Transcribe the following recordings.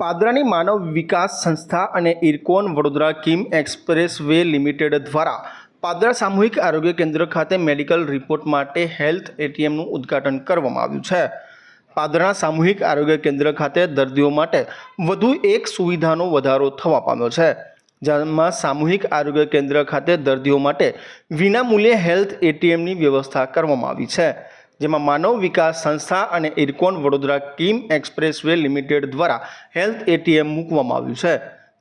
પાદરાની માનવ વિકાસ સંસ્થા અને IRCON Vadodara Kim expressway limited દ્વારા પાદરા સામૂહિક આરોગ્ય કેન્દ્ર ખાતે મેડિકલ રિપોર્ટ માટે હેલ્થ એટીએમનું ઉદ્ઘાટન કરવામાં આવ્યું છે. પાદરા સામૂહિક આરોગ્ય કેન્દ્ર ખાતે દર્દીઓ માટે વધુ એક સુવિધાનો વધારો થવા પામ્યો છે. જેમાં સામૂહિક આરોગ્ય કેન્દ્ર ખાતે દર્દીઓ માટે વિનામૂલ્યે હેલ્થ એટીએમની વ્યવસ્થા કરવામાં આવી છે. જેમાં માનવ વિકાસ સંસ્થા અને ઇરકોન વડોદરા કિમ એક્સપ્રેસવે લિમિટેડ દ્વારા હેલ્થ એટીએમ મૂકવામાં આવ્યું છે,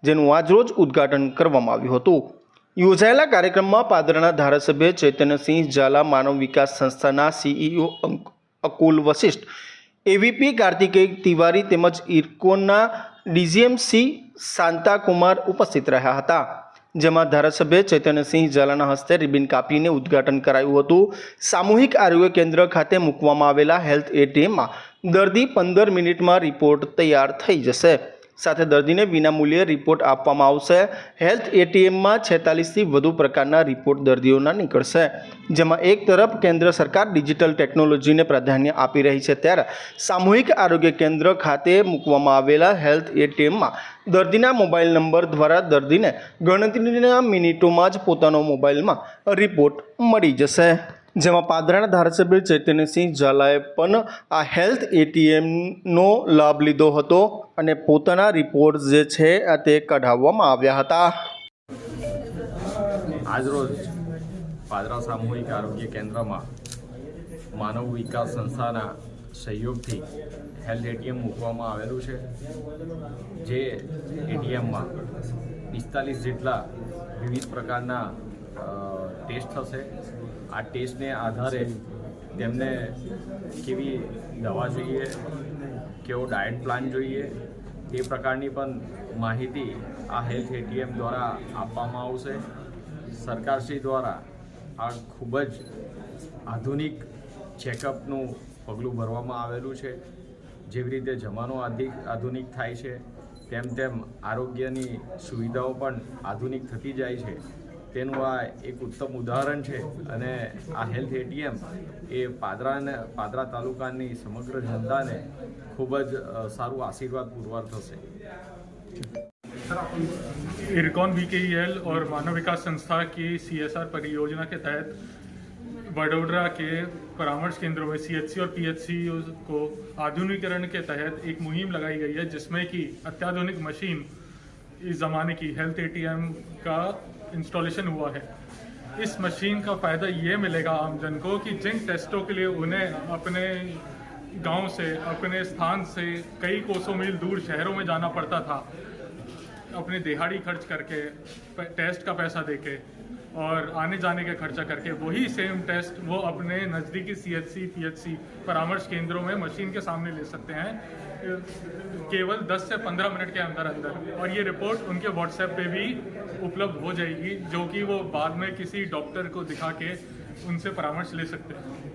જેનું આજરોજ ઉદ્ઘાટન કરવામાં આવ્યું હતું. યોજાયેલા કાર્યક્રમમાં પાદરના ધારાસભ્ય ચૈતન્યસિંહ ઝાલા, માનવ વિકાસ સંસ્થાના સીઈઓ અકુલ વશિષ્ઠ, એવીપી કાર્તિકેય તિવારી તેમજ ઇરકોનના ડીજીએમસી શાંતાકુમાર ઉપસ્થિત રહ્યા હતા. જેમાં ધારાસભ્ય ચૈતન્યસિંહ ઝાલાના હસ્તે રિબિન કાપીને ઉદ્ઘાટન કરાયું હતું. સામૂહિક આરોગ્ય કેન્દ્ર ખાતે મૂકવામાં આવેલા હેલ્થ એટીએમમાં દર્દી પંદર મિનિટમાં રિપોર્ટ તૈયાર થઈ જશે. સાથે દર્દીને વિનામૂલ્યે રિપોર્ટ આપવામાં આવશે. હેલ્થ એટીએમમાં છેતાલીસથી વધુ પ્રકારના રિપોર્ટ દર્દીઓના નીકળશે. જેમાં એક તરફ કેન્દ્ર સરકાર ડિજિટલ ટેકનોલોજીને પ્રાધાન્ય આપી રહી છે ત્યારે સામૂહિક આરોગ્ય કેન્દ્ર ખાતે મૂકવામાં આવેલા હેલ્થ એટીએમમાં દર્દીના મોબાઈલ નંબર દ્વારા દર્દીને ગણતરીના મિનિટોમાં જ પોતાનો મોબાઈલમાં રિપોર્ટ મળી જશે. જેમાં પાદરાના ધારાસભ્ય ચૈતન્યસિંહ ઝાલાએ પણ આ હેલ્થ એટીએમનો લાભ લીધો હતો. અને પોતાના રિપોર્ટ જે છે તે કઢાવવામાં આવ્યા હતા. આજરોજ પાદરા સામૂહિક આરોગ્ય કેન્દ્રમાં માનવ વિકાસ સંસ્થાના સહયોગથી હેલ્થ એટીએમ મૂકવામાં આવેલું છે, જે એટીએમમાં પિસ્તાલીસ જેટલા વિવિધ પ્રકારના ટેસ્ટ થશે. આ ટેસ્ટને આધારે તેમને કેવી દવા જોઈએ, કેવો ડાયટ પ્લાન જોઈએ, એ પ્રકારની પણ માહિતી આ હેલ્થ એટીએમ દ્વારા આપવામાં આવશે. સરકારશ્રી દ્વારા આ ખૂબ જ આધુનિક ચેકઅપનું પગલું ભરવામાં આવેલું છે. જેવી રીતે જમાનો આધુનિક થાય છે, તેમ તેમ આરોગ્યની સુવિધાઓ પણ આધુનિક થતી જાય છે. તેનું આ એક ઉત્તમ ઉદાહરણ છે અને આ હેલ્થ એટીએમ એ પાદરાને પાદરા તાલુકાની સમગ્ર જનતાને ખૂબ જ અ, સારું આશીર્વાદ પુરવાર થશે इरकॉन बी के एल और मानव विकास संस्था की सीएसआर परियोजना के तहत वडोदरा के परामर्श केंद्रों में सीएचसी और पीएचसी को आधुनिकीकरण के तहत एक मुहिम लगाई गई है जिसमें कि अत्याधुनिक मशीन इस ज़माने की हेल्थ एटीएम का इंस्टॉलेशन हुआ है। इस मशीन का फ़ायदा ये मिलेगा आमजन को कि जिन टेस्टों के लिए उन्हें अपने गाँव से, अपने स्थान से कई कोसों मील दूर शहरों में जाना पड़ता था, अपनी दिहाड़ी खर्च करके टेस्ट का पैसा देके और आने जाने का खर्चा करके वही सेम टेस्ट वो अपने नज़दीकी C H C P H C परामर्श केंद्रों में मशीन के सामने ले सकते हैं। केवल 10 से 15 मिनट के अंदर अंदर। और ये रिपोर्ट उनके व्हाट्सएप पे भी उपलब्ध हो जाएगी, जो कि वो बाद में किसी डॉक्टर को दिखा के उनसे परामर्श ले सकते हैं।